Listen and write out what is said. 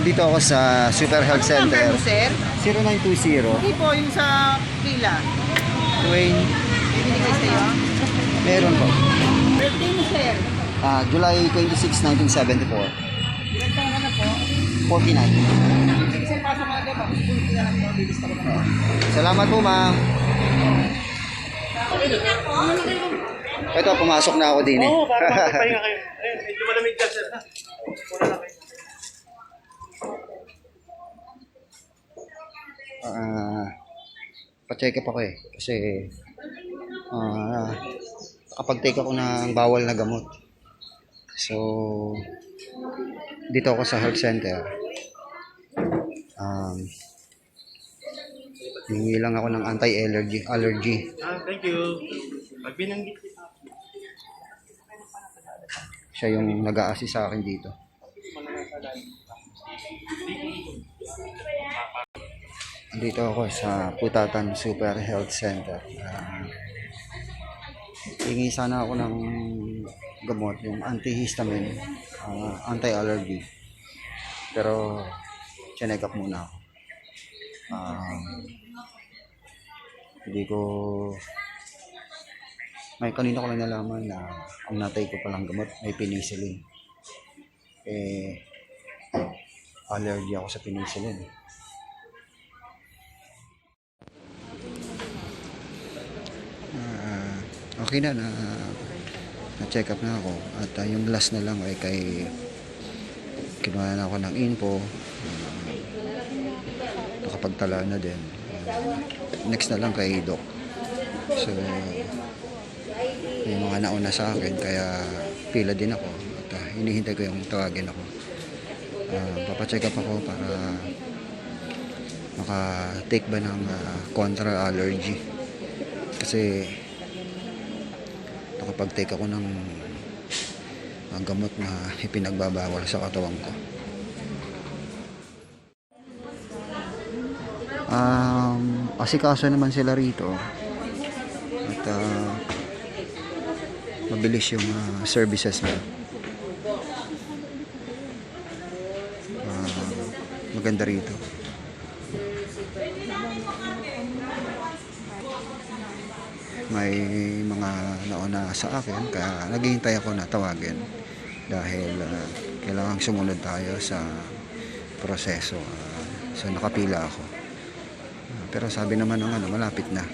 dito ako sa Super Health Number Center. mo, sir? 0920 Hindi po, yung sa pila. Twain. Binigay sa'yo? Meron po. Birthday mo, sir. Ah, July 26, 1974. Ilan taon ka na po? 49. Sige, sir, pasok ka na dyan. Pakukuliti na lang po. Ka. Salamat po, ma'am. Ito, pumasok na ako din eh. Oo, para kayo. Ayun, medyo malamig dyan, sir. ha? Muna lang Ah, pa-check up ako eh. Kasi, ah, kapag take ako ng bawal na gamot. So, dito ako sa health center. Um, hingi lang ako ng anti-allergy. Allergy. Ah, thank you. Pag binanggit. Siya yung nag-a-assist sa akin dito. Dito ako sa Putatan Super Health Center. Ah, hingi sana ako ng gamot, yung antihistamine, ah, anti-allergy. Pero, chinek up muna ako. Ah, hindi ko may kanina ko lang nalaman na ang natay ko palang gamot may penicillin. Eh, allergy ako sa penicillin. Ah, okay na na na-check up na ako. At ah, yung last na lang ay kay kinuha na ako ng info. Nakapagtala na din. Next na lang kay doc. So may mga nauna sa akin kaya pila din ako. At ah, hinihintay ko yung tawagin ako. Uh, papacheck up ako para maka-take ba ng ah, contra allergy kasi nakapag-take ako ng ang gamot na ipinagbabawal sa katawan ko. Um, asikaso naman sila rito. At ah, mabilis yung ah, services na Ah, maganda rito may mga nauna sa akin kaya naghihintay ako na tawagin. Dahil ah, kailangang sumunod tayo sa proseso. Ah, so nakapila ako. Ah, pero sabi naman ng ano malapit na